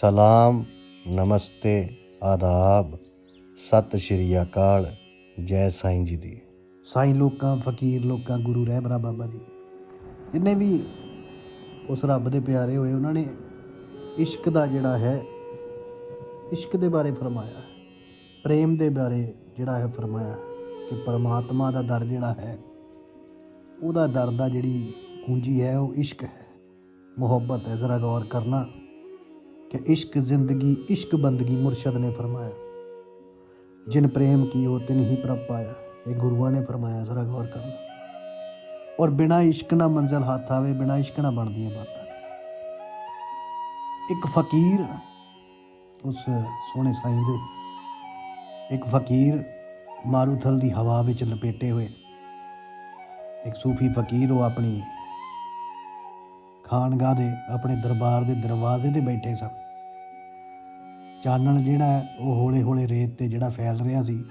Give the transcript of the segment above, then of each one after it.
ਸਲਾਮ, ਨਮਸਤੇ, ਆਦਾਬ, ਸਤਿ ਸ਼੍ਰੀ ਅਕਾਲ, ਜੈ ਸਾਈਂ ਜੀ ਦੀ। ਸਾਈਂ ਲੋਕਾਂ, ਫਕੀਰ ਲੋਕਾਂ, ਗੁਰੂ ਰਹਿਬਰਾ ਬਾਬਾ ਜੀ। ਜਿੰਨੇ ਵੀ ਉਸ ਰੱਬ ਦੇ ਪਿਆਰੇ ਹੋਏ, ਉਹਨਾਂ ਨੇ ਇਸ਼ਕ ਦਾ ਜਿਹੜਾ ਹੈ, ਇਸ਼ਕ ਦੇ ਬਾਰੇ ਫਰਮਾਇਆ ਹੈ। ਪ੍ਰੇਮ ਦੇ ਬਾਰੇ ਜਿਹੜਾ ਹੈ, ਫਰਮਾਇਆ ਕਿ ਪਰਮਾਤਮਾ ਦਾ ਦਰ ਜਿਹੜਾ ਹੈ, ਉਹਦਾ ਦਰ ਦਾ ਜਿਹੜੀ ਕੁੰਜੀ ਹੈ, ਉਹ ਇਸ਼ਕ ਹੈ। ਮੁਹੱਬਤ ਹੈ, ਜ਼ਰਾ ਗੌਰ ਕਰਨਾ। ਕਿ ਇਸ਼ਕ ਜ਼ਿੰਦਗੀ, ਇਸ਼ਕ ਬੰਦਗੀ ਮੁਰਸ਼ਦ ਨੇ ਫਰਮਾਇਆ। ਜਿਨ ਪ੍ਰੇਮ ਕੀਓ, ਤਿਨ ਹੀ ਪ੍ਰਭ ਪਾਇਆ। ਇਹ ਗੁਰੂਆਂ ਨੇ ਫਰਮਾਇਆ, ਜ਼ਰਾ ਗੌਰ ਕਰਨਾ। ਔਰ ਬਿਨਾ ਇਸ਼ਕ ਨਾ ਮੰਜ਼ਲ ਹੱਥ ਆਵੇ, ਬਿਨਾ ਇਸ਼ਕ ਨਾ ਬਣਦੀਆਂ ਬਾਤਾਂ। ਇੱਕ ਫਕੀਰ, ਉਸ ਸੋਹਣੇ ਸਾਈਂ ਦੇ, ਇੱਕ ਫਕੀਰ ਮਾਰੂਥਲ ਦੀ ਹਵਾ ਵਿੱਚ ਲਪੇਟੇ ਹੋਏ। ਇੱਕ ਸੂਫੀ ਫਕੀਰ, ਉਹ ਆਪਣੀ ਖਾਨਗਾਹ ਦੇ, ਆਪਣੇ ਦਰਬਾਰ ਦੇ ਦਰਵਾਜ਼ੇ ਤੇ ਬੈਠੇ ਸਨ। ਚਾਨਣ ਜਿਹੜਾ ਉਹ ਹੌਲੇ ਹੌਲੇ ਰੇਤ ਤੇ ਜਿਹੜਾ ਫੈਲ ਰਿਹਾ ਸੀ।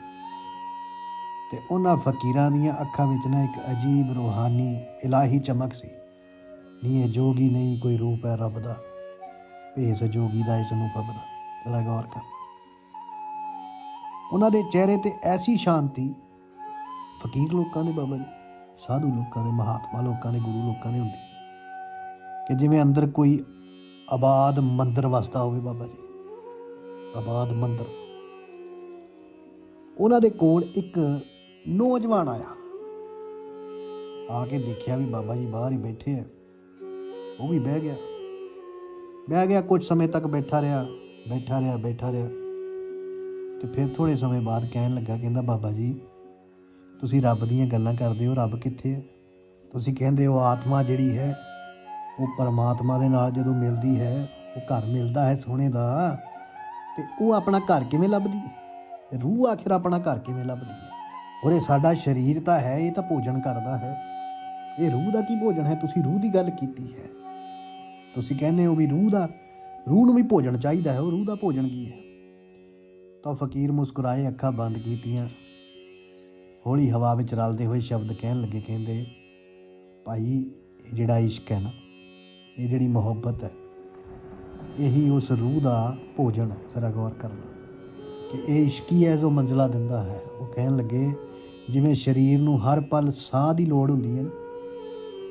ਤੇ ਉਹਨਾਂ ਫਕੀਰਾਂ ਦੀਆਂ ਅੱਖਾਂ ਵਿੱਚ ਨਾ ਇੱਕ ਅਜੀਬ ਰੂਹਾਨੀ, ਇਲਾਹੀ ਚਮਕ ਸੀ। ਨਹੀਂ ਇਹ ਜੋਗੀ ਨਹੀਂ, ਕੋਈ ਰੂਪ ਹੈ ਰੱਬ ਦਾ। ਭੇਸ ਜੋਗੀ ਦਾ ਇਸ ਨੂੰ ਪਬਦਾ ਜ਼ਰਾ ਗੌਰ ਕਰ। ਉਹਨਾਂ ਦੇ ਚਿਹਰੇ ਤੇ ਐਸੀ ਸ਼ਾਂਤੀ, ਫਕੀਰ ਲੋਕਾਂ ਦੇ ਬਾਬਾ ਜੀ, ਸਾਧੂ ਲੋਕਾਂ ਦੇ, ਮਹਾਤਮਾ ਲੋਕਾਂ ਦੇ, ਗੁਰੂ ਲੋਕਾਂ ਦੇ ਹੁੰਦੀ। ਕਿ ਜਿਵੇਂ ਅੰਦਰ ਕੋਈ ਆਬਾਦ ਮੰਦਰ ਵਸਦਾ ਹੋਵੇ ਬਾਬਾ ਜੀ। ਆਬਾਦ ਮੰਦਰ। ਉਹਨਾਂ ਦੇ ਕੋਲ ਇੱਕ ਨੌਜਵਾਨ ਆਇਆ। ਆ ਕੇ ਦੇਖਿਆ ਵੀ ਬਾਬਾ ਜੀ ਬਾਹਰ ਹੀ ਬੈਠੇ ਆ। ਉਹ ਵੀ ਬਹਿ ਗਿਆ। ਬਹਿ ਗਿਆ ਕੁਝ ਸਮੇਂ ਤੱਕ ਬੈਠਾ ਰਿਹਾ ਬੈਠਾ ਰਿਹਾ ਬੈਠਾ ਰਿਹਾ। ਤੇ ਫਿਰ ਥੋੜੇ ਸਮੇਂ ਬਾਅਦ ਕਹਿਣ ਲੱਗਾ, ਕਹਿੰਦਾ, ਬਾਬਾ ਜੀ, ਤੁਸੀਂ ਰੱਬ ਦੀਆਂ ਗੱਲਾਂ ਕਰਦੇ ਹੋ, ਰੱਬ ਕਿੱਥੇ ਹੈ ਤੁਸੀਂ ਕਹਿੰਦੇ ਹੋ ਆਤਮਾ ਜਿਹੜੀ ਹੈ, ਉਹ ਪਰਮਾਤਮਾ ਦੇ ਨਾਲ ਜਦੋਂ ਮਿਲਦੀ ਹੈ, ਉਹ ਘਰ ਮਿਲਦਾ ਹੈ ਸੋਹਣੇ ਦਾ। ਤੇ ਉਹ ਆਪਣਾ ਘਰ ਕਿਵੇਂ ਲੱਭਦੀ ਹੈ? ਰੂਹ ਆਖਿਰ ਆਪਣਾ ਘਰ ਕਿਵੇਂ ਲੱਭਦੀ ਹੈ? ਔਰ ਇਹ ਸਾਡਾ ਸਰੀਰ ਤਾਂ ਹੈ, ਇਹ ਤਾਂ ਭੋਜਨ ਕਰਦਾ ਹੈ। ਇਹ ਰੂਹ ਦਾ ਕੀ ਭੋਜਨ ਹੈ? ਤੁਸੀਂ ਰੂਹ ਦੀ ਗੱਲ ਕੀਤੀ ਹੈ। ਤੁਸੀਂ ਕਹਿੰਦੇ ਹੋ ਵੀ ਰੂਹ ਦਾ, ਰੂਹ ਨੂੰ ਵੀ ਭੋਜਨ ਚਾਹੀਦਾ ਹੈ, ਉਹ ਰੂਹ ਦਾ ਭੋਜਨ ਕੀ ਹੈ? ਤਾਂ ਫਕੀਰ ਮੁਸਕਰਾਏ ਅੱਖਾਂ ਬੰਦ ਕੀਤੀਆਂ। ਹੌਲੀ ਹਵਾ ਵਿੱਚ ਰਲਦੇ ਹੋਏ ਸ਼ਬਦ ਕਹਿਣ ਲੱਗੇ, ਕਹਿੰਦੇ, ਭਾਈ, ਇਹ ਜਿਹੜਾ ਇਸ਼ਕ ਹੈ ਨਾ, ਇਹ ਜਿਹੜੀ ਮੁਹੱਬਤ ਹੈ ਇਹੀ ਉਸ ਰੂਹ ਦਾ ਭੋਜਨ ਹੈ, ਜ਼ਰਾ ਗੌਰ ਕਰਨਾ। ਕਿ ਇਹ ਇਸ਼ਕੀ ਹੈ ਜੋ ਮੰਜ਼ਲਾ ਦਿੰਦਾ ਹੈ। ਉਹ ਕਹਿਣ ਲੱਗੇ, ਜਿਵੇਂ ਸਰੀਰ ਨੂੰ ਹਰ ਪਲ ਸਾਹ ਦੀ ਲੋੜ ਹੁੰਦੀ ਹੈ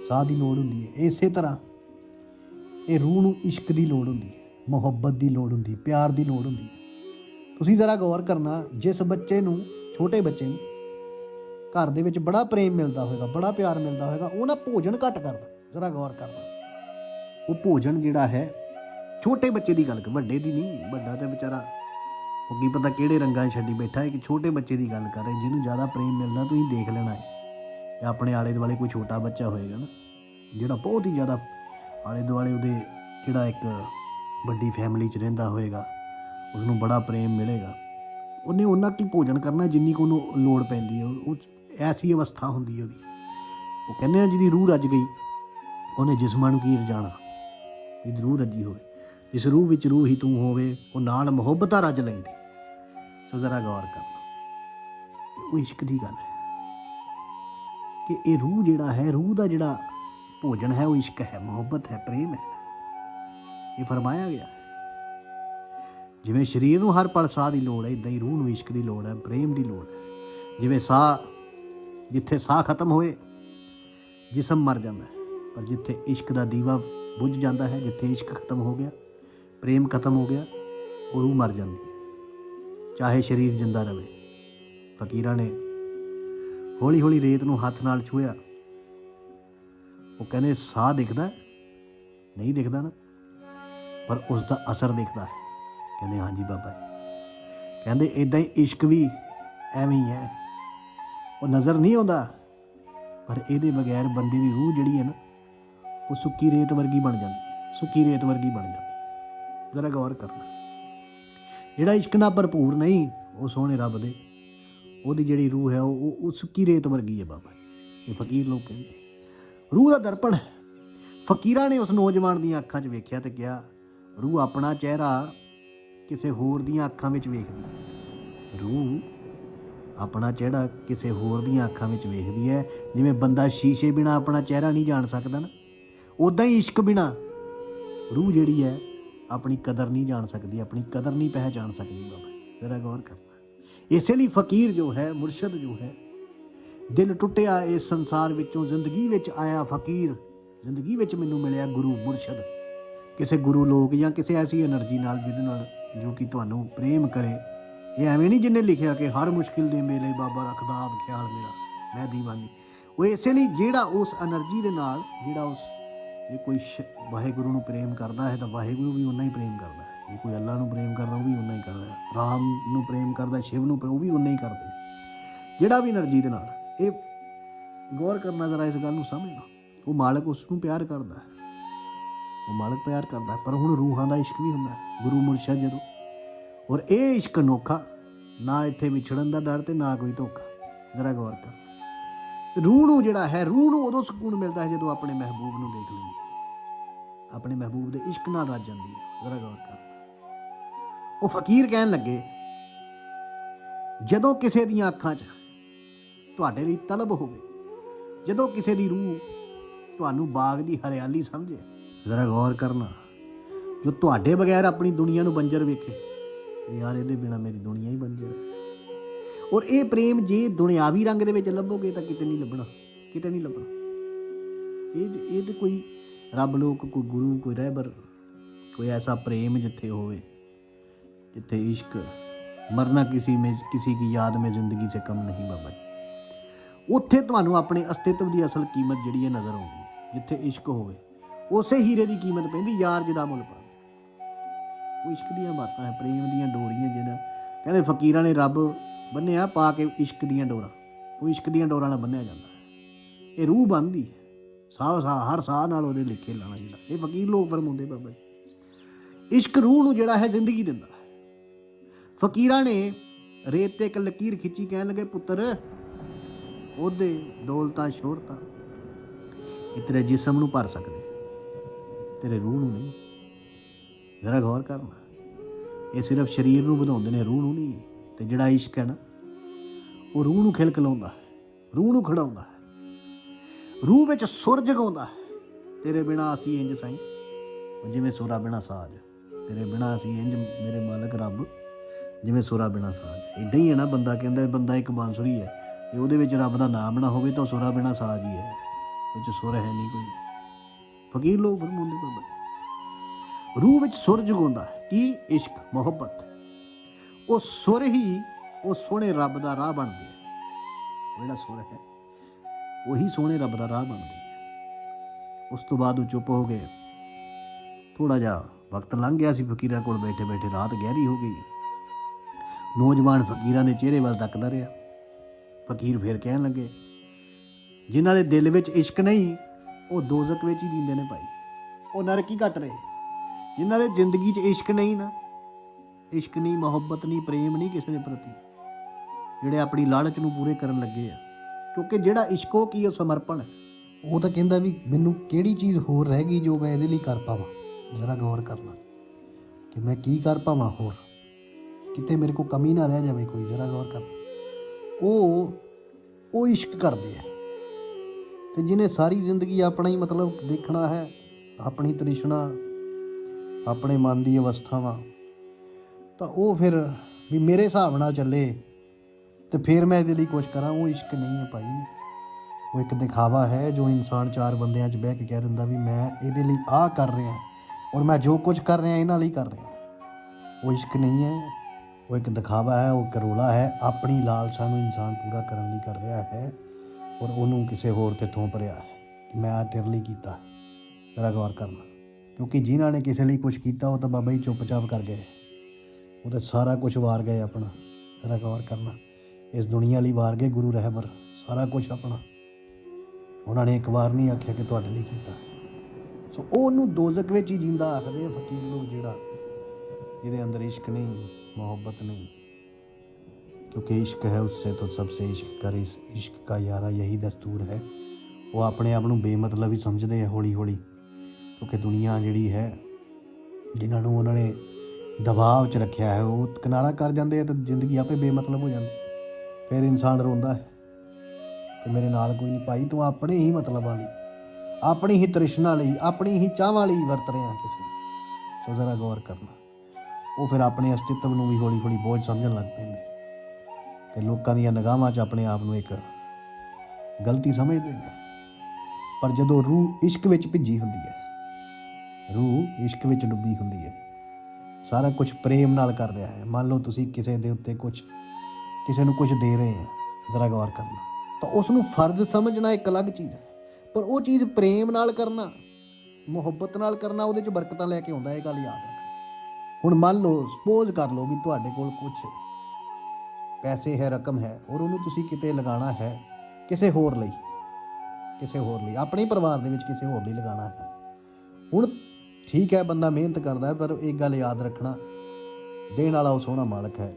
ਸਾਹ ਦੀ ਲੋੜ ਹੁੰਦੀ ਹੈ। ਇਸੇ ਤਰ੍ਹਾਂ ਇਹ ਰੂਹ ਨੂੰ ਇਸ਼ਕ ਦੀ ਲੋੜ ਹੁੰਦੀ ਹੈ, ਮੁਹੱਬਤ ਦੀ ਲੋੜ ਹੁੰਦੀ ਹੈ, ਪਿਆਰ ਦੀ ਲੋੜ ਹੁੰਦੀ ਹੈ। ਤੁਸੀਂ ਜ਼ਰਾ ਗੌਰ ਕਰਨਾ, ਜਿਸ ਬੱਚੇ ਨੂੰ, ਛੋਟੇ ਬੱਚੇ ਨੂੰ ਘਰ ਦੇ ਵਿੱਚ ਬੜਾ ਪ੍ਰੇਮ ਮਿਲਦਾ ਹੋਵੇਗਾ ਬੜਾ ਪਿਆਰ ਮਿਲਦਾ ਹੋਵੇਗਾ ਉਹ ਨਾ ਭੋਜਨ ਘੱਟ ਕਰਦਾ। ਜ਼ਰਾ ਗੌਰ ਕਰਨਾ। ਉਹ ਭੋਜਨ ਜਿਹੜਾ ਹੈ ਛੋਟੇ ਬੱਚੇ ਦੀ ਗੱਲ ਕਰ ਵੱਡੇ ਦੀ ਨਹੀਂ, ਵੱਡਾ ਤਾਂ ਵਿਚਾਰਾ ਉਹ ਕੀ ਪਤਾ ਕਿਹੜੇ ਰੰਗਾਂ 'ਚ ਛੱਡੀ ਬੈਠਾ ਹੈ ਕਿ ਛੋਟੇ ਬੱਚੇ ਦੀ ਗੱਲ ਕਰ ਰਹੇ, ਜਿਹਨੂੰ ਜ਼ਿਆਦਾ ਪ੍ਰੇਮ ਮਿਲਦਾ ਤੁਸੀਂ ਦੇਖ ਲੈਣਾ ਹੈ। ਜਾਂ ਆਪਣੇ ਆਲੇ ਦੁਆਲੇ ਕੋਈ ਛੋਟਾ ਬੱਚਾ ਹੋਏਗਾ ਨਾ, ਜਿਹੜਾ ਬਹੁਤ ਹੀ ਜ਼ਿਆਦਾ ਆਲੇ ਦੁਆਲੇ ਉਹਦੇ ਜਿਹੜਾ ਇੱਕ ਵੱਡੀ ਫੈਮਿਲੀ 'ਚ ਰਹਿੰਦਾ ਹੋਏਗਾ ਉਸ ਨੂੰ ਬੜਾ ਪ੍ਰੇਮ ਮਿਲੇਗਾ। ਉਹਨੇ ਉਹਨਾਂ ਕੀ ਭੋਜਨ ਕਰਨਾ ਜਿੰਨੀ ਕੋ ਉਹਨੂੰ ਲੋੜ ਪੈਂਦੀ ਹੈ, ਉਹ ਐਸੀ ਅਵਸਥਾ ਹੁੰਦੀ ਹੈ ਉਹਦੀ। ਉਹ ਕਹਿੰਦੇ ਆ ਜਿਹਦੀ ਰੂਹ ਰੱਜ ਗਈ, ਉਹਨੇ ਜਿਸਮਾਂ ਨੂੰ ਕੀ ਰਜਾਣਾ ਜਿਹਦੀ ਰੂਹ ਰੱਜੀ ਹੋਵੇ। ਜਿਸ ਰੂਹ ਵਿੱਚ ਰੂਹ ਹੀ ਤੂੰ ਹੋਵੇ, ਉਹ ਨਾਲ ਮੁਹੱਬਤਾਂ ਰੱਜ ਲੈਂਦੀ। ਸੋ ਜ਼ਰਾ ਗੌਰ ਕਰਨਾ। ਉਹ ਇਸ਼ਕ ਦੀ ਗੱਲ ਹੈ ਕਿ ਇਹ ਰੂਹ ਜਿਹੜਾ ਹੈ, ਰੂਹ ਦਾ ਜਿਹੜਾ ਭੋਜਨ ਹੈ, ਉਹ ਇਸ਼ਕ ਹੈ, ਮੁਹੱਬਤ ਹੈ, ਪ੍ਰੇਮ ਹੈ। ਇਹ ਫਰਮਾਇਆ ਗਿਆ ਜਿਵੇਂ ਸਰੀਰ ਨੂੰ ਹਰ ਪਲ ਸਾਹ ਦੀ ਲੋੜ ਹੈ ਇਦਾਂ ਹੀ ਰੂਹ ਨੂੰ ਇਸ਼ਕ ਦੀ ਲੋੜ ਹੈ, ਪ੍ਰੇਮ ਦੀ ਲੋੜ ਹੈ। ਜਿਵੇਂ ਸਾਹ, ਜਿੱਥੇ ਸਾਹ ਖਤਮ ਹੋਏ, ਜਿਸਮ ਮਰ ਜਾਂਦਾ ਪਰ ਜਿੱਥੇ ਇਸ਼ਕ ਦਾ ਦੀਵਾ ਬੁਝ ਜਾਂਦਾ ਹੈ, ਜਿੱਥੇ ਇਸ਼ਕ ਖਤਮ ਹੋ ਗਿਆ ਪ੍ਰੇਮ ਖਤਮ ਹੋ ਗਿਆ ਉਹ ਰੂਹ ਮਰ ਜਾਂਦੀ ਹੈ। ਚਾਹੇ ਸਰੀਰ ਜਿੰਦਾ ਰਹੇ ਫਕੀਰਾਂ ਨੇ ਹੌਲੀ ਹੌਲੀ ਰੇਤ ਨੂੰ ਹੱਥ ਨਾਲ ਛੂਇਆ ਉਹ ਕਹਿੰਦੇ, ਸਾਹ ਦਿਖਦਾ ਨਹੀਂ ਦਿਖਦਾ ਨਾ। ਪਰ ਉਸ ਦਾ ਅਸਰ ਦਿਖਦਾ ਹੈ। ਕਹਿੰਦੇ, ਹਾਂਜੀ ਬਾਬਾ ਕਹਿੰਦੇ ਇਦਾਂ ਹੀ ਇਸ਼ਕ ਵੀ ਐਵੇਂ ਹੀ ਹੈ। ਉਹ ਨਜ਼ਰ ਨਹੀਂ ਆਉਂਦਾ। ਪਰ ਇਹਦੇ ਬਗੈਰ ਬੰਦੇ ਦੀ ਰੂਹ ਜਿਹੜੀ ਹੈ ਨਾ, ਉਹ ਸੁੱਕੀ ਰੇਤ ਵਰਗੀ ਬਣ ਜਾਂਦੀ ਸੁੱਕੀ ਰੇਤ ਵਰਗੀ ਬਣ ਜਾਂਦੀ ਜ਼ਰਾ ਗੌਰ ਕਰਨਾ। ਜਿਹੜਾ ਇਸ਼ਕ ਨਾਲ ਭਰਪੂਰ ਨਹੀਂ, ਉਹ ਸੋਹਣੇ ਰੱਬ ਦੇ। ਉਹਦੀ ਜਿਹੜੀ ਰੂਹ ਹੈ, ਉਹ ਉਹ- ਉਹ ਸੁੱਕੀ ਰੇਤ ਵਰਗੀ ਹੈ ਬਾਬਾ ਜੀ। ਇਹ ਫਕੀਰ ਲੋਕ ਕਹਿੰਦੇ ਰੂਹ ਦਾ ਦਰਪਣ। ਹੈ ਫਕੀਰਾਂ ਨੇ ਉਸ ਨੌਜਵਾਨ ਦੀਆਂ ਅੱਖਾਂ 'ਚ ਵੇਖਿਆ ਤੇ ਕਿਹਾ, ਰੂਹ ਆਪਣਾ ਚਿਹਰਾ ਕਿਸੇ ਹੋਰ ਦੀਆਂ ਅੱਖਾਂ ਵਿੱਚ ਵੇਖਦੀ ਹੈ। ਰੂਹ ਆਪਣਾ ਚਿਹਰਾ ਕਿਸੇ ਹੋਰ ਦੀਆਂ ਅੱਖਾਂ ਵਿੱਚ ਵੇਖਦੀ ਹੈ। ਜਿਵੇਂ ਬੰਦਾ ਸ਼ੀਸ਼ੇ ਬਿਨਾ ਆਪਣਾ ਚਿਹਰਾ ਨਹੀਂ ਜਾਣ ਸਕਦਾ ਨਾ। ਉਦਾਂ ਹੀ ਇਸ਼ਕ ਬਿਨਾ ਰੂਹ ਜਿਹੜੀ ਹੈ ਆਪਣੀ ਕਦਰ ਨਹੀਂ ਜਾਣ ਸਕਦੀ, ਆਪਣੀ ਕਦਰ ਨਹੀਂ ਪਹਿਚਾਨ ਸਕਦੀ ਬਾਬਾ ਜ਼ਰਾ ਗੌਰ ਕਰਨਾ ਇਸੇ ਲਈ ਫਕੀਰ ਜੋ ਹੈ, ਮੁਰਸ਼ਦ ਜੋ ਹੈ, ਦਿਲ ਟੁੱਟਿਆ ਇਸ ਸੰਸਾਰ ਵਿੱਚੋਂ, ਜ਼ਿੰਦਗੀ ਵਿੱਚ ਆਇਆ ਫਕੀਰ। ਜ਼ਿੰਦਗੀ ਵਿੱਚ ਮੈਨੂੰ ਮਿਲਿਆ ਗੁਰੂ ਮੁਰਸ਼ਦ। ਕਿਸੇ ਗੁਰੂ ਲੋਕ ਜਾਂ ਕਿਸੇ ਐਸੀ એનર્ਜੀ ਨਾਲ ਜਿਹਦੇ ਨਾਲ ਜੋ ਕਿ ਤੁਹਾਨੂੰ ਪ੍ਰੇਮ ਕਰੇ। ਇਹ ਐਵੇਂ ਨਹੀਂ ਜਿੰਨੇ ਲਿਖਿਆ ਕਿ ਹਰ ਮੁਸ਼ਕਿਲ ਦੇ ਮੇਲੇ ਬਾਬਾ ਰੱਖਦਾ ਆਪ ਖਿਆਲ ਮੇਰਾ, ਮੈਂ ਦੀਵਾਨੀ। ਉਹ ਇਸੇ ਲਈ ਜਿਹੜਾ ਉਸ એનર્ਜੀ ਦੇ ਨਾਲ, ਜਿਹੜਾ ਉਸ ਜੇ ਕੋਈ ਵਾਹਿਗੁਰੂ ਨੂੰ ਪ੍ਰੇਮ ਕਰਦਾ ਹੈ ਤਾਂ ਵਾਹਿਗੁਰੂ ਵੀ ਉਨਾ ਹੀ ਪ੍ਰੇਮ ਕਰਦਾ ਹੈ। ਜੇ ਕੋਈ ਅੱਲਾ ਨੂੰ ਪ੍ਰੇਮ ਕਰਦਾ, ਉਹ ਵੀ ਉਨਾ ਹੀ ਕਰਦਾ ਹੈ। ਰਾਮ ਨੂੰ ਪ੍ਰੇਮ ਕਰਦਾ, ਸ਼ਿਵ ਨੂੰ ਉਹ ਵੀ ਉਨਾ ਹੀ ਕਰਦਾ ਜਿਹੜਾ ਵੀ એનર્ਜੀ ਦੇ ਨਾਲ, ਇਹ ਗੌਰ ਕਰਨਾ ਜ਼ਰਾ ਇਸ ਗੱਲ ਨੂੰ ਸਮਝਣਾ। ਉਹ ਮਾਲਕ ਉਸ ਨੂੰ ਪਿਆਰ ਕਰਦਾ ਹੈ। ਉਹ ਮਾਲਕ ਪਿਆਰ ਕਰਦਾ ਪਰ ਹੁਣ ਰੂਹਾਂ ਦਾ ਇਸ਼ਕ ਵੀ ਹੁੰਦਾ ਗੁਰੂ ਮੁਰਸ਼ਾ ਜਦੋਂ, ਔਰ ਇਹ ਇਸ਼ਕ ਨੋਖਾ ਨਾ ਇੱਥੇ ਵਿਛੜਨ ਦਾ ਡਰ ਤੇ ਨਾ ਕੋਈ ਧੋਖਾ। ਜ਼ਰਾ ਗੌਰ ਕਰ। ਰੂਹ ਨੂੰ ਜਿਹੜਾ ਹੈ, ਰੂਹ ਨੂੰ ਉਦੋਂ ਸਕੂਨ ਮਿਲਦਾ ਹੈ ਜਦੋਂ ਆਪਣੇ ਮਹਿਬੂਬ ਨੂੰ ਦੇਖ ਲੈਂਦੀ ਆਪਣੇ ਮਹਿਬੂਬ ਦੇ ਇਸ਼ਕ ਨਾਲ ਰੱਜ ਜਾਂਦੀ ਹੈ। ਜ਼ਰਾ ਗੌਰ ਕਰ। ਉਹ ਫਕੀਰ ਕਹਿਣ ਲੱਗੇ, ਜਦੋਂ ਕਿਸੇ ਦੀਆਂ ਅੱਖਾਂ 'ਚ ਤੁਹਾਡੇ ਲਈ ਤਲਬ ਹੋਵੇ, ਜਦੋਂ ਕਿਸੇ ਦੀ ਰੂਹ ਤੁਹਾਨੂੰ ਬਾਗ ਦੀ ਹਰਿਆਲੀ ਸਮਝੇ, ਜ਼ਰਾ ਗੌਰ ਕਰਨਾ, ਜੋ ਤੁਹਾਡੇ ਬਗੈਰ ਆਪਣੀ ਦੁਨੀਆ ਨੂੰ ਬੰਜਰ ਵੇਖੇ ਯਾਰ ਇਹਦੇ ਬਿਨਾ ਮੇਰੀ ਦੁਨੀਆ ਹੀ ਬੰਜਰ ਹੈ। ਔਰ ਇਹ ਪ੍ਰੇਮ ਜੇ ਦੁਨਿਆਵੀ ਰੰਗ ਦੇ ਵਿੱਚ ਲੱਭੋਗੇ ਤਾਂ ਕਿਤੇ ਨਹੀਂ ਲੱਭਣਾ, ਕਿਤੇ ਨਹੀਂ ਲੱਭਣਾ। ਇਹ ਇਹ ਤੇ ਕੋਈ ਰੱਬ ਲੋਕ ਕੋਈ ਗੁਰੂ, ਕੋਈ ਰਹਿਬਰ, ਕੋਈ ਐਸਾ ਪ੍ਰੇਮ ਜਿੱਥੇ ਹੋਵੇ, ਜਿੱਥੇ ਇਸ਼ਕ, ਮਰਨਾ ਕਿਸੇ ਮੇ, ਕਿਸੇ ਦੀ ਯਾਦ ਮੇ ਜ਼ਿੰਦਗੀ ਸੇ ਕਮ ਨਹੀਂ ਬਾਬਾ ਉੱਥੇ ਤੁਹਾਨੂੰ ਆਪਣੇ ਅਸਤਿਤਵ ਦੀ ਅਸਲ ਕੀਮਤ ਜਿਹੜੀ ਹੈ ਨਜ਼ਰ ਆਉਂਦੀ ਜਿੱਥੇ ਇਸ਼ਕ ਹੋਵੇ। ਉਸੇ ਹੀਰੇ ਦੀ ਕੀਮਤ ਪੈਂਦੀ, ਯਾਰ ਜਿਹਦਾ ਮੁੱਲ ਪਾ ਉਹ ਇਸ਼ਕ ਦੀਆਂ ਬਾਤਾਂ ਹੈ, ਪ੍ਰੇਮ ਦੀਆਂ ਡੋਰੀਆਂ ਜਿਹੜਾ ਕਹਿੰਦੇ ਫਕੀਰਾਂ ਨੇ ਰੱਬ ਬੰਨਿਆ ਪਾ ਕੇ ਇਸ਼ਕ ਦੀਆਂ ਡੋਰਾਂ, ਉਹ ਇਸ਼ਕ ਦੀਆਂ ਡੋਰਾਂ ਨਾਲ ਬੰਨਿਆ ਜਾਂਦਾ ਇਹ ਰੂਹ ਬੰਦੀ ਸਾਹ ਸਾਹ, ਹਰ ਸਾਹ ਨਾਲ ਉਹਦੇ ਲਿਖੇ ਲਾਣਾ ਜਿਹੜਾ। ਇਹ ਫਕੀਰ ਲੋਕ ਫਰਮਾਉਂਦੇ ਬਾਬਾ ਜੀ। ਇਸ਼ਕ ਰੂਹ ਨੂੰ ਜਿਹੜਾ ਹੈ ਜ਼ਿੰਦਗੀ ਦਿੰਦਾ ਫਕੀਰਾਂ ਨੇ ਰੇਤ ਤੇ ਇੱਕ ਲਕੀਰ ਖਿੱਚੀ, ਕਹਿਣ ਲੱਗੇ, ਪੁੱਤਰ, ਉਹਦੇ ਦੌਲਤਾਂ ਸ਼ੋਹਰਤਾਂ ਇਹ ਤੇਰੇ ਜਿਸਮ ਨੂੰ ਭਰ ਸਕਦੇ। ਤੇਰੇ ਰੂਹ ਨੂੰ ਨਹੀਂ। ਜ਼ਰਾ ਗੌਰ ਕਰਨਾ। ਇਹ ਸਿਰਫ ਸਰੀਰ ਨੂੰ ਵਧਾਉਂਦੇ ਨੇ, ਰੂਹ ਨੂੰ ਨਹੀਂ। ਤੇ ਜਿਹੜਾ ਇਸ਼ਕ ਹੈ ਨਾ, ਉਹ ਰੂਹ ਨੂੰ ਖਿਲਕ ਲਾਉਂਦਾ ਰੂਹ ਨੂੰ ਖੜਾਉਂਦਾ ਰੂਹ ਵਿੱਚ ਸੁਰ ਜਗਾਉਂਦਾ ਤੇਰੇ ਬਿਨਾ ਅਸੀਂ ਇੰਜ ਸਾਈਂ। ਜਿਵੇਂ ਸੁਰਾ ਬਿਨਾ ਸਾਜ। ਤੇਰੇ ਬਿਨਾ ਅਸੀਂ ਇੰਜ ਮੇਰੇ ਮਾਲਕ ਰੱਬ। ਜਿਵੇਂ ਸੁਰਾ ਬਿਨਾ ਸਾਜ। ਇਦਾਂ ਹੀ ਹੈ ਨਾ ਬੰਦਾ ਕਹਿੰਦਾ ਬੰਦਾ ਇੱਕ ਬਾਂਸੁਰੀ ਹੈ। ਤੇ ਉਹਦੇ ਵਿੱਚ ਰੱਬ ਦਾ ਨਾਮ ਨਾ ਹੋਵੇ ਤਾਂ ਉਹ ਸੁਰਾ ਬਿਨਾ ਸਾਜ ਹੀ ਹੈ। ਉਹ ਚ ਸੁਰ ਹੈ ਨਹੀਂ ਕੋਈ। ਫਕੀਰ ਲੋਕ ਫਰਮਾਉਂਦੇ ਬਾਬਾ ਰੂਹ ਵਿੱਚ ਸੁਰ ਜਗਾਉਂਦਾ ਕੀ ਇਸ਼ਕ, ਮੁਹੱਬਤ। ਉਹ ਸੁਰ ਹੀ ਉਹ ਸੋਹਣੇ ਰੱਬ ਦਾ ਰਾਹ ਬਣਦੀ ਹੈ ਜਿਹੜਾ ਸੁਰ ਹੈ ਉਹੀ ਸੋਹਣੇ ਰੱਬ ਦਾ ਰਾਹ ਬਣਦੀ ਹੈ। ਉਸ ਤੋਂ ਬਾਅਦ ਉਹ ਚੁੱਪ ਹੋ ਗਏ। ਥੋੜਾ ਜਿਹਾ ਵਕਤ ਲੰਘ ਗਿਆ ਸੀ, ਫਕੀਰਾਂ ਕੋਲ ਬੈਠੇ ਬੈਠੇ ਰਾਤ ਗਹਿਰੀ ਹੋ ਗਈ। ਨੌਜਵਾਨ ਫਕੀਰਾਂ ਦੇ ਚਿਹਰੇ ਵੱਲ ਤੱਕਦਾ ਰਿਹਾ। ਫਕੀਰ ਫੇਰ ਕਹਿਣ ਲੱਗੇ, ਜਿਨ੍ਹਾਂ ਦੇ ਦਿਲ ਵਿੱਚ ਇਸ਼ਕ ਨਹੀਂ, ਉਹ ਦੋਜ਼ਕ ਵਿੱਚ ਹੀ ਜੀਂਦੇ ਨੇ ਭਾਈ। ਉਹ ਨਰਕ ਹੀ ਕੱਟ ਰਹੇ। ਜਿਨ੍ਹਾਂ ਦੇ ਜ਼ਿੰਦਗੀ 'ਚ ਇਸ਼ਕ ਨਹੀਂ ਨਾ, ਇਸ਼ਕ ਨਹੀਂ, ਮੁਹੱਬਤ ਨਹੀਂ, ਪ੍ਰੇਮ ਨਹੀਂ ਕਿਸੇ ਦੇ ਪ੍ਰਤੀ। ਜਿਹੜੇ ਆਪਣੀ ਲਾਲਚ ਨੂੰ ਪੂਰੇ ਕਰਨ ਲੱਗੇ ਆ ਕਿਉਂਕਿ ਜਿਹੜਾ ਇਸ਼ਕੋ ਕੀ ਉਹ ਸਮਰਪਣ। ਹੈ ਉਹ ਤਾਂ ਕਹਿੰਦਾ ਵੀ ਮੈਨੂੰ ਕਿਹੜੀ ਚੀਜ਼ ਹੋਰ ਰਹਿ ਗਈ ਜੋ ਮੈਂ ਇਹਦੇ ਲਈ ਕਰ ਪਾਵਾਂ? ਜ਼ਰਾ ਗੌਰ ਕਰਨਾ ਕਿ ਮੈਂ ਕੀ ਕਰ ਪਾਵਾਂ ਹੋਰ? ਕਿਤੇ ਮੇਰੇ ਕੋ ਕਮੀ ਨਾ ਰਹਿ ਜਾਵੇ ਕੋਈ, ਜ਼ਰਾ ਗੌਰ ਕਰਨਾ। ਉਹ ਉਹ ਇਸ਼ਕ ਕਰਦੇ ਆ। ਤੇ ਜਿਹਨੇ ਸਾਰੀ ਜ਼ਿੰਦਗੀ ਆਪਣਾ ਹੀ ਮਤਲਬ ਦੇਖਣਾ ਹੈ, ਆਪਣੀ ਤ੍ਰਿਸ਼ਨਾ, ਆਪਣੇ ਮਨ ਦੀ ਅਵਸਥਾਵਾਂ, ਤਾਂ ਉਹ ਫਿਰ ਵੀ ਮੇਰੇ ਹਿਸਾਬ ਨਾਲ ਚੱਲੇ। ਤੇ ਫਿਰ ਮੈਂ ਇਹਦੇ ਲਈ ਕੁਝ ਕਰਾਂ, ਉਹ ਇਸ਼ਕ ਨਹੀਂ ਹੈ ਭਾਈ। ਉਹ ਇੱਕ ਦਿਖਾਵਾ ਹੈ, ਜੋ ਇਨਸਾਨ ਚਾਰ ਬੰਦਿਆਂ 'ਚ ਬਹਿ ਕੇ ਕਹਿ ਦਿੰਦਾ ਵੀ ਮੈਂ ਇਹਦੇ ਲਈ ਆਹ ਕਰ ਰਿਹਾ ਔਰ ਮੈਂ ਜੋ ਕੁਝ ਕਰ ਰਿਹਾ, ਇਹਨਾਂ ਲਈ ਕਰ ਰਿਹਾ। ਉਹ ਇਸ਼ਕ ਨਹੀਂ ਹੈ, ਉਹ ਇੱਕ ਦਿਖਾਵਾ ਹੈ, ਉਹ ਕਰੋਲਾ ਹੈ, ਆਪਣੀ ਲਾਲਸਾ ਨੂੰ ਇਨਸਾਨ ਪੂਰਾ ਕਰਨ ਲਈ ਕਰ ਰਿਹਾ ਹੈ ਔਰ ਉਹਨੂੰ ਕਿਸੇ ਹੋਰ ਤੇ ਥੋਪ ਰਿਹਾ ਹੈ ਕਿ ਮੈਂ ਆ ਤੇਰੇ ਲਈ ਕੀਤਾ ਜਰਾ ਗੌਰ ਕਰਨਾ। ਕਿਉਂਕਿ ਜਿਨ੍ਹਾਂ ਨੇ ਕਿਸੇ ਲਈ ਕੁਝ ਕੀਤਾ, ਉਹ ਤਾਂ ਬਾਬਾ ਜੀ ਚੁੱਪਚਾਪ ਕਰ ਗਏ। ਉਹ ਤਾਂ ਸਾਰਾ ਕੁਝ ਵਾਰ ਗਏ ਆਪਣਾ ਜਰਾ ਗੌਰ ਕਰਨਾ। ਇਸ ਦੁਨੀਆ ਲਈ ਵਾਰ ਗਏ ਗੁਰੂ ਰਹਿਬਰ ਸਾਰਾ ਕੁਝ ਆਪਣਾ ਉਹਨਾਂ ਨੇ ਇੱਕ ਵਾਰ ਨਹੀਂ ਆਖਿਆ ਕਿ ਤੁਹਾਡੇ ਲਈ ਕੀਤਾ ਸੋ ਉਹ ਉਹਨੂੰ ਦੋਜ਼ਕ ਵਿੱਚ ਹੀ ਜਿੰਦਾ ਆਖਦੇ ਆ ਫਕੀਰ ਲੋਕ ਜਿਹੜਾ ਜਿਹਦੇ ਅੰਦਰ ਇਸ਼ਕ ਨਹੀਂ मोहब्बत नहीं क्योंकि इश्क है उससे तो सबसे इश्क कर इस इश्क का यारा यही दस्तूर है ਉਹ ਆਪਣੇ ਆਪ ਨੂੰ ਬੇਮਤਲਬ ਹੀ ਸਮਝਦੇ ਆ ਹੌਲੀ ਹੌਲੀ ਕਿਉਂਕਿ ਦੁਨੀਆ ਜਿਹੜੀ ਹੈ ਜਿਨ੍ਹਾਂ ਨੂੰ ਉਹਨਾਂ ਨੇ ਦਬਾਅ 'ਚ ਰੱਖਿਆ ਹੈ ਉਹ ਕਿਨਾਰਾ ਕਰ ਜਾਂਦੇ ਆ ਤਾਂ ਜ਼ਿੰਦਗੀ ਆਪੇ ਬੇਮਤਲਬ ਹੋ ਜਾਂਦੀ ਫਿਰ ਇਨਸਾਨ ਰੋਂਦਾ ਹੈ ਕਿ ਮੇਰੇ ਨਾਲ ਕੋਈ ਨਹੀਂ। ਭਾਈ, ਤੂੰ ਆਪਣੇ ਹੀ ਮਤਲਬਾਂ ਲਈ, ਆਪਣੀ ਹੀ ਤ੍ਰਿਸ਼ਨਾ ਲਈ, ਆਪਣੀ ਹੀ ਚਾਹਾਂ ਲਈ ਵਰਤ ਰਿਹਾ ਕਿਸੇ ਸੋ ਜ਼ਰਾ ਗੌਰ ਕਰਨਾ, ਉਹ ਫਿਰ ਆਪਣੇ ਅਸਤਿਤਵ ਨੂੰ ਵੀ ਹੌਲੀ ਹੌਲੀ ਬੋਝ ਸਮਝਣ ਲੱਗ ਪੈਂਦੇ ਤੇ ਲੋਕਾਂ ਦੀਆਂ ਨਿਗਾਹਾਂ 'ਚ ਆਪਣੇ ਆਪ ਨੂੰ ਇੱਕ ਗਲਤੀ ਸਮਝਦੇ ਨੇ। ਪਰ ਜਦੋਂ ਰੂਹ ਇਸ਼ਕ ਵਿੱਚ ਭਿੱਜੀ ਹੁੰਦੀ ਹੈ, ਰੂਹ ਇਸ਼ਕ ਵਿੱਚ ਡੁੱਬੀ ਹੁੰਦੀ ਹੈ, ਸਾਰਾ ਕੁਝ ਪ੍ਰੇਮ ਨਾਲ ਕਰ ਰਿਹਾ ਹੈ। ਮੰਨ ਲਓ ਤੁਸੀਂ ਕਿਸੇ ਦੇ ਉੱਤੇ ਕੁਝ ਕਿਸੇ ਨੂੰ ਕੁਝ ਦੇ ਰਹੇ ਆ, ਜ਼ਰਾ ਗੌਰ ਕਰਨਾ। ਤਾਂ ਉਸ ਨੂੰ ਫਰਜ਼ ਸਮਝਣਾ ਇੱਕ ਅਲੱਗ ਚੀਜ਼ ਹੈ। ਪਰ ਉਹ ਚੀਜ਼ ਪ੍ਰੇਮ ਨਾਲ ਕਰਨਾ, ਮੁਹੱਬਤ ਨਾਲ ਕਰਨਾ, ਉਹਦੇ 'ਚ ਬਰਕਤਾਂ ਲੈ ਕੇ ਆਉਂਦਾ ਇਹ ਗੱਲ ਯਾਦ ਰੱਖਣਾ। ਹੁਣ ਮੰਨ ਲਓ ਸਪੋਜ਼ ਕਰ ਲਓ ਵੀ ਤੁਹਾਡੇ ਕੋਲ ਕੁਝ ਪੈਸੇ ਹੈ, ਰਕਮ ਹੈ, ਔਰ ਉਹਨੂੰ ਤੁਸੀਂ ਕਿਤੇ ਲਗਾਉਣਾ ਹੈ ਕਿਸੇ ਹੋਰ ਲਈ, ਕਿਸੇ ਹੋਰ ਲਈ, ਆਪਣੇ ਪਰਿਵਾਰ ਦੇ ਵਿੱਚ ਕਿਸੇ ਹੋਰ ਲਈ ਲਗਾਉਣਾ ਹੈ। ਹੁਣ ਠੀਕ ਹੈ, ਬੰਦਾ ਮਿਹਨਤ ਕਰਦਾ ਪਰ ਇੱਕ ਗੱਲ ਯਾਦ ਰੱਖਣਾ, ਦੇਣ ਵਾਲਾ ਉਹ ਸੋਹਣਾ ਮਾਲਕ ਹੈ।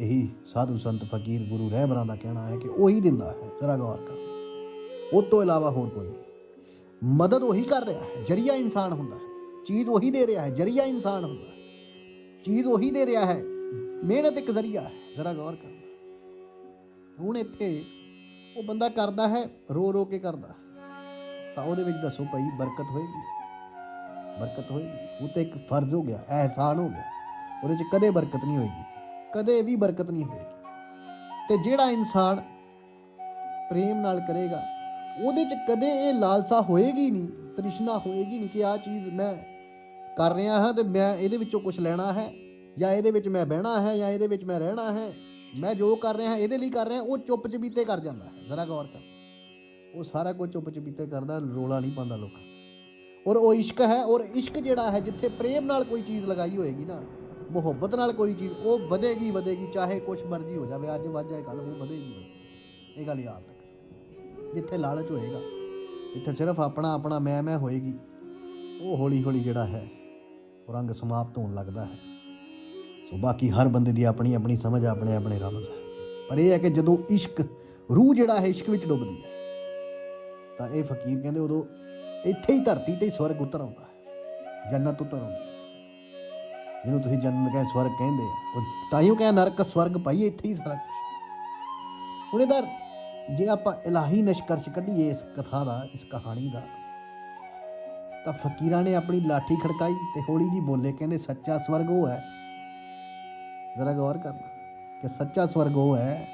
ਇਹੀ ਸਾਧੂ ਸੰਤ ਫਕੀਰ ਗੁਰੂ ਰਹਿਬਰਾਂ ਦਾ ਕਹਿਣਾ ਹੈ ਕਿ ਉਹੀ ਦਿੰਦਾ ਹੈ, ਜ਼ਰਾ ਗੌਰ ਕਰ। ਉਹ ਤੋਂ ਇਲਾਵਾ ਹੋਰ ਕੋਈ ਨਹੀਂ। ਮਦਦ ਉਹੀ ਕਰ ਰਿਹਾ ਹੈ, ਜਰੀਆ ਇਨਸਾਨ ਹੁੰਦਾ ਹੈ। ਚੀਜ਼ ਉਹੀ ਦੇ ਰਿਹਾ ਹੈ, ਜਰੀਆ ਇਨਸਾਨ ਹੁੰਦਾ ਹੈ। ਚੀਜ਼ ਉਹੀ ਦੇ ਰਿਹਾ ਹੈ, ਮਿਹਨਤ ਇੱਕ ਜ਼ਰੀਆ ਹੈ, ਜ਼ਰਾ ਗੌਰ ਕਰਨਾ ਹੁਣ ਇੱਥੇ ਉਹ ਬੰਦਾ ਕਰਦਾ ਹੈ, ਰੋ ਰੋ ਕੇ ਕਰਦਾ ਤਾਂ ਉਹਦੇ ਵਿੱਚ ਦੱਸੋ ਭਾਈ ਬਰਕਤ ਹੋਏਗੀ। ਬਰਕਤ ਹੋਏਗੀ। ਉਹ ਤਾਂ ਇੱਕ ਫਰਜ਼ ਹੋ ਗਿਆ, ਅਹਿਸਾਨ ਹੋ ਗਿਆ। ਉਹਦੇ 'ਚ ਕਦੇ ਬਰਕਤ ਨਹੀਂ ਹੋਏਗੀ। ਕਦੇ ਵੀ ਬਰਕਤ ਨਹੀਂ ਹੋਏਗੀ ਤੇ ਜਿਹੜਾ ਇਨਸਾਨ ਪ੍ਰੇਮ ਨਾਲ ਕਰੇਗਾ, ਉਹਦੇ 'ਚ ਕਦੇ ਇਹ ਲਾਲਸਾ ਹੋਏਗੀ ਨਹੀਂ, ਤ੍ਰਿਸ਼ਨਾ ਹੋਏਗੀ ਨਹੀਂ ਕਿ ਆਹ ਚੀਜ਼ ਮੈਂ ਕਰ ਰਿਹਾ ਹਾਂ ਤੇ ਮੈਂ ਇਹਦੇ ਵਿੱਚੋਂ ਕੁਝ ਲੈਣਾ ਹੈ, ਜਾਂ ਇਹਦੇ ਵਿੱਚ ਮੈਂ ਬਹਿਣਾ ਹੈ, ਜਾਂ ਇਹਦੇ ਵਿੱਚ ਮੈਂ ਰਹਿਣਾ ਹੈ, ਮੈਂ ਜੋ ਕਰ ਰਿਹਾ, ਇਹਦੇ ਲਈ ਕਰ ਰਿਹਾ, ਉਹ ਚੁੱਪ ਚਪੀਤੇ ਕਰ ਜਾਂਦਾ ਹੈ। ਜ਼ਰਾ ਗੌਰ ਕਰ। ਉਹ ਸਾਰਾ ਕੁਝ ਚੁੱਪ ਚਪੀਤੇ ਕਰਦਾ, ਰੋਲਾ ਨਹੀਂ ਪਾਉਂਦਾ ਲੋਕਾਂ ਔਰ ਉਹ ਇਸ਼ਕ ਹੈ, ਔਰ ਇਸ਼ਕ ਜਿਹੜਾ ਹੈ, ਜਿੱਥੇ ਪ੍ਰੇਮ ਨਾਲ ਕੋਈ ਚੀਜ਼ ਲਗਾਈ ਹੋਏਗੀ ਨਾ ਮੁਹੱਬਤ ਨਾਲ ਕੋਈ ਚੀਜ਼, ਉਹ ਵਧੇਗੀ ਵਧੇਗੀ, ਚਾਹੇ ਕੁਛ ਮਰਜ਼ੀ ਹੋ ਜਾਵੇ, ਅੱਜ ਵੱਧ ਜਾਏ ਕੱਲ ਉਹ ਵਧੇਗੀ ਵਧੇਗੀ। ਇਹ ਗੱਲ ਯਾਦ ਰੱਖ। ਜਿੱਥੇ ਲਾਲਚ ਹੋਏਗਾ, ਜਿੱਥੇ ਸਿਰਫ ਆਪਣਾ ਆਪਣਾ ਮੈਂ ਮੈਂ ਹੋਏਗੀ, ਉਹ ਹੌਲੀ ਹੌਲੀ ਜਿਹੜਾ ਹੈ, ਉਹ ਰੰਗ ਸਮਾਪਤ ਹੋਣ ਲੱਗਦਾ ਹੈ। ਸੋ ਬਾਕੀ ਹਰ ਬੰਦੇ ਦੀ ਆਪਣੀ ਆਪਣੀ ਸਮਝ, ਆਪਣੇ ਆਪਣੇ ਰਮਜ਼ ਹੈ। ਪਰ ਇਹ ਹੈ ਕਿ ਜਦੋਂ ਇਸ਼ਕ, ਰੂਹ ਜਿਹੜਾ ਹੈ, ਇਸ਼ਕ ਵਿੱਚ ਡੁੱਬਦੀ ਹੈ, ਤਾਂ ਇਹ ਫਕੀਰ ਕਹਿੰਦੇ ਉਦੋਂ ਇੱਥੇ ਹੀ ਧਰਤੀ ਤੇ ਹੀ ਸਵਰਗ ਉਤਰ ਆਉਂਦਾ ਹੈ, ਜੰਨਤ ਉਤਰ ਆਉਂਦੀ ਹੈ। ਜਿਹਨੂੰ ਤੁਸੀਂ ਜੰਨਤ ਕਹਿੰਦੇ ਸਵਰਗ ਕਹਿੰਦੇ ਆ, ਉਹ ਤਾਈਓ ਕਹਿੰਦੇ ਨਰਕ ਸਵਰਗ ਪਾਈਏ ਇੱਥੇ ਹੀ ਸਾਰਾ ਕੁਝ ਹੁਣ ਇਹਦਾ ਜੇ ਆਪਾਂ ਇਲਾਹੀ ਨਿਸ਼ਕਰਸ਼ ਕੱਢੀਏ ਇਸ ਕਥਾ ਦਾ, ਇਸ ਕਹਾਣੀ ਦਾ, ਤਾਂ ਫਕੀਰਾਂ ਨੇ ਆਪਣੀ ਲਾਠੀ ਖੜਕਾਈ ਤੇ ਹੌਲੀ ਜੀ ਬੋਲੇ, ਕਹਿੰਦੇ ਸੱਚਾ ਸਵਰਗ ਉਹ ਹੈ। ਜ਼ਰਾ ਗੌਰ ਕਰਨਾ ਕਿ ਸੱਚਾ ਸਵਰਗ ਉਹ ਹੈ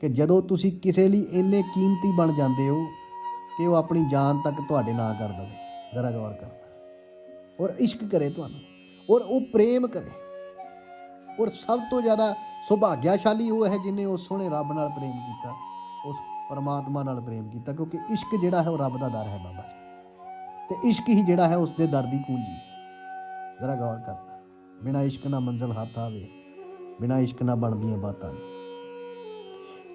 ਕਿ ਜਦੋਂ ਤੁਸੀਂ ਕਿਸੇ ਲਈ ਇੰਨੇ ਕੀਮਤੀ ਬਣ ਜਾਂਦੇ ਹੋ ਕਿ ਉਹ ਆਪਣੀ ਜਾਨ ਤੱਕ ਤੁਹਾਡੇ ਨਾਂ ਕਰ ਦੇਵੇ। ਜ਼ਰਾ ਗੌਰ ਕਰਨਾ। ਔਰ ਇਸ਼ਕ ਕਰੇ ਤੁਹਾਨੂੰ। ਔਰ ਉਹ ਪ੍ਰੇਮ ਕਰੇ। ਔਰ ਸਭ ਤੋਂ ਜ਼ਿਆਦਾ ਸੁਭਾਗਿਆਸ਼ਾਲੀ ਉਹ ਹੈ ਜਿਨੇ ਉਸ ਸੋਹਣੇ ਰੱਬ ਨਾਲ ਪ੍ਰੇਮ ਕੀਤਾ, ਉਸ ਪਰਮਾਤਮਾ ਨਾਲ ਪ੍ਰੇਮ ਕੀਤਾ, ਕਿਉਂਕਿ ਇਸ਼ਕ ਜਿਹੜਾ ਹੈ ਉਹ ਰੱਬ ਦਾ ਦਰ ਹੈ ਬਾਬਾ ਜੀ। ਤੇ ਇਸ਼ਕ ਹੀ ਜਿਹੜਾ ਹੈ ਉਸ ਦੇ ਦਰ ਦੀ ਕੁੰਜੀ ਹੈ। ਜ਼ਰਾ ਗੌਰ ਕਰਨਾ ਬਿਨਾ ਇਸ਼ਕ ਨਾ ਮੰਜ਼ਲ ਹੱਥ ਆਵੇ, ਬਿਨਾ ਇਸ਼ਕ ਨਾ ਬਣਦੀਆਂ ਬਾਤਾਂ ਨਹੀਂ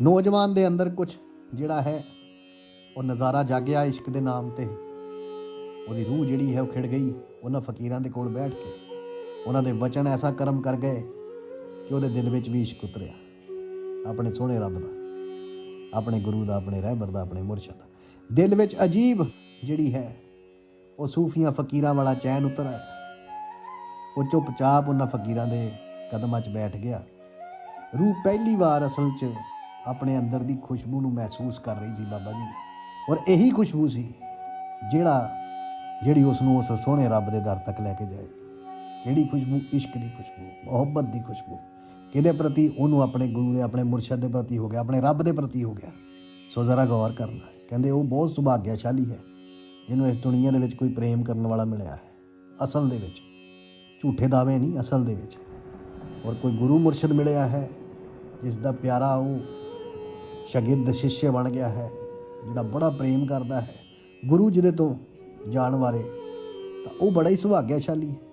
ਨੌਜਵਾਨ ਦੇ ਅੰਦਰ ਕੁਝ ਜਿਹੜਾ ਹੈ, ਉਹ ਨਜ਼ਾਰਾ ਜਾਗਿਆ ਇਸ਼ਕ ਦੇ ਨਾਮ ਤੇ। ਉਹਦੀ ਰੂਹ ਜਿਹੜੀ ਹੈ ਉਹ ਖਿੜ ਗਈ, ਉਹਨਾਂ ਫਕੀਰਾਂ ਦੇ ਕੋਲ ਬੈਠ ਕੇ। ਉਹਨਾਂ ਦੇ ਵਚਨ ਐਸਾ ਕਰਮ ਕਰ ਗਏ ਕਿ ਉਹਦੇ ਦਿਲ ਵਿੱਚ ਵੀ ਇਸ਼ਕ ਉਤਰਿਆ। ਆਪਣੇ ਸੋਹਣੇ ਰੱਬ ਦਾ, ਆਪਣੇ ਗੁਰੂ ਦਾ, ਆਪਣੇ ਰਹਿਬਰ ਦਾ, ਆਪਣੇ ਮੁਰਸ਼ਿਦ ਦਾ। ਦਿਲ ਵਿੱਚ ਅਜੀਬ ਜਿਹੜੀ ਹੈ, ਉਹ ਸੂਫੀਆਂ ਫਕੀਰਾਂ ਵਾਲਾ ਚੈਨ ਉਤਰ ਆਇਆ ਉਹ ਚੁੱਪਚਾਪ ਉਹਨਾਂ ਫਕੀਰਾਂ ਦੇ ਕਦਮਾਂ 'ਚ ਬੈਠ ਗਿਆ। ਰੂਹ ਪਹਿਲੀ ਵਾਰ ਅਸਲ 'ਚ ਆਪਣੇ ਅੰਦਰ ਦੀ ਖੁਸ਼ਬੂ ਨੂੰ ਮਹਿਸੂਸ ਕਰ ਰਹੀ ਸੀ ਬਾਬਾ ਜੀ। ਔਰ ਇਹੀ ਖੁਸ਼ਬੂ ਸੀ, ਜਿਹੜਾ, ਜਿਹੜੀ ਉਸ ਨੂੰ ਉਸ ਸੋਹਣੇ ਰੱਬ ਦੇ ਦਰ ਤੱਕ ਲੈ ਕੇ ਜਾਏ। ਕਿਹੜੀ ਖੁਸ਼ਬੂ? ਇਸ਼ਕ ਦੀ ਖੁਸ਼ਬੂ, ਮੁਹੱਬਤ ਦੀ ਖੁਸ਼ਬੂ। ਕਿਹਦੇ ਪ੍ਰਤੀ? ਉਹਨੂੰ ਆਪਣੇ ਗੁਰੂ ਦੇ, ਆਪਣੇ ਮੁਰਸ਼ਦ ਦੇ ਪ੍ਰਤੀ ਹੋ ਗਿਆ, ਆਪਣੇ ਰੱਬ ਦੇ ਪ੍ਰਤੀ ਹੋ ਗਿਆ। ਸੋ ਜ਼ਰਾ ਗੌਰ ਕਰਨਾ ਕਹਿੰਦੇ ਉਹ ਬਹੁਤ ਸੁਭਾਗਿਆਸ਼ਾਲੀ ਹੈ, ਜਿਹਨੂੰ ਇਸ ਦੁਨੀਆ ਦੇ ਵਿੱਚ ਕੋਈ ਪ੍ਰੇਮ ਕਰਨ ਵਾਲਾ ਮਿਲਿਆ ਹੈ। ਅਸਲ ਦੇ ਵਿੱਚ, ਝੂਠੇ ਦਾਅਵੇ ਨਹੀਂ, ਅਸਲ ਦੇ ਵਿੱਚ। ਔਰ ਕੋਈ ਗੁਰੂ ਮੁਰਸ਼ਿਦ ਮਿਲਿਆ ਹੈ ਜਿਸ ਦਾ ਪਿਆਰਾ ਉਹ ਸ਼ਾਗਿਰਦ, ਸ਼ਿਸ਼ਯ ਬਣ ਗਿਆ ਹੈ, ਜਿਹੜਾ ਬੜਾ ਪ੍ਰੇਮ ਕਰਦਾ ਹੈ। ਗੁਰੂ ਜਿਹਦੇ ਤੋਂ ਜਾਣ ਵਾਲੇ ਤਾਂ ਉਹ ਬੜਾ ਹੀ ਸੁਭਾਗਿਆਸ਼ਾਲੀ ਹੈ।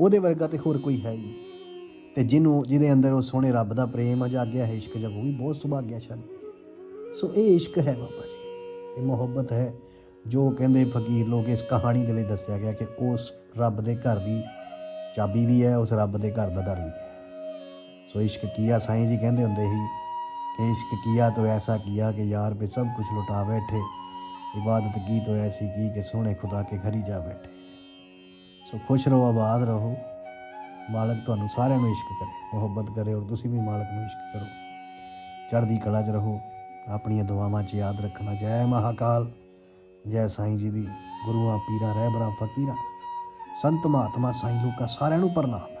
ਉਹਦੇ ਵਰਗਾ ਤੇ ਹੋਰ ਕੋਈ ਹੈ ਹੀ ਨਹੀਂ। ਤੇ ਜਿਹਨੂੰ, ਜਿਹਦੇ ਅੰਦਰ ਉਹ ਸੋਹਣੇ ਰੱਬ ਦਾ ਪ੍ਰੇਮ ਆ ਜਾਗਿਆ ਹੈ ਇਸ਼ਕ ਜਬ ਉਹ ਵੀ, ਬਹੁਤ ਸੁਭਾਗਿਆਸ਼ਾਲੀ। ਸੋ ਇਹ ਇਸ਼ਕ ਹੈ ਬਾਬਾ ਜੀ। ਇਹ ਮੁਹੱਬਤ ਹੈ, ਜੋ ਕਹਿੰਦੇ ਫਕੀਰ ਲੋਕ ਇਸ ਕਹਾਣੀ ਦੇ ਲਈ ਦੱਸਿਆ ਗਿਆ ਕਿ ਉਸ ਰੱਬ ਦੇ ਘਰ ਦੀ ਚਾਬੀ ਵੀ ਹੈ, ਉਸ ਰੱਬ ਦੇ ਘਰ ਦਾ ਦਰ ਵੀ ਹੈ। ਸੋ ਇਸ਼ਕ ਕੀਆ ਸਾਈਂ ਜੀ ਕਹਿੰਦੇ ਹੁੰਦੇ ਸੀ ਕਿ ਇਸ਼ਕ ਕੀਆ ਤੋਂ ਐਸਾ ਕੀਆ ਕਿ ਯਾਰ ਪੇ ਸਭ ਕੁਝ ਲੁਟਾ ਬੈਠੇ, ਇਬਾਦਤ ਕੀ ਤੋਂ ਐਸੀ ਕੀ ਕਿ ਸੋਹਣੇ ਖੁਦਾ ਕੇ ਘਰੀ ਜਾ ਬੈਠੇ। ਸੋ ਖੁਸ਼ ਰਹੋ, ਆਬਾਦ ਰਹੋ। ਮਾਲਕ ਤੁਹਾਨੂੰ ਸਾਰਿਆਂ ਨੂੰ ਇਸ਼ਕ ਕਰੇ, ਮੁਹੱਬਤ ਕਰੇ ਔਰ ਤੁਸੀਂ ਵੀ ਮਾਲਕ ਨੂੰ ਇਸ਼ਕ ਕਰੋ। ਚੜ੍ਹਦੀ ਕਲਾ 'ਚ ਰਹੋ, ਆਪਣੀਆਂ ਦੁਆਵਾਂ 'ਚ ਯਾਦ ਰੱਖਣਾ। ਜੈ ਮਹਾਕਾਲ, ਜੈ ਸਾਈਂ ਜੀ ਦੀ। ਗੁਰੂਆਂ, ਪੀਰਾਂ, ਰਹਿਬਰਾਂ, ਫਕੀਰਾਂ, ਸੰਤ ਮਹਾਤਮਾ, ਸਾਈਂ ਲੋਕਾਂ ਸਾਰਿਆਂ ਨੂੰ ਪ੍ਰਣਾਮ।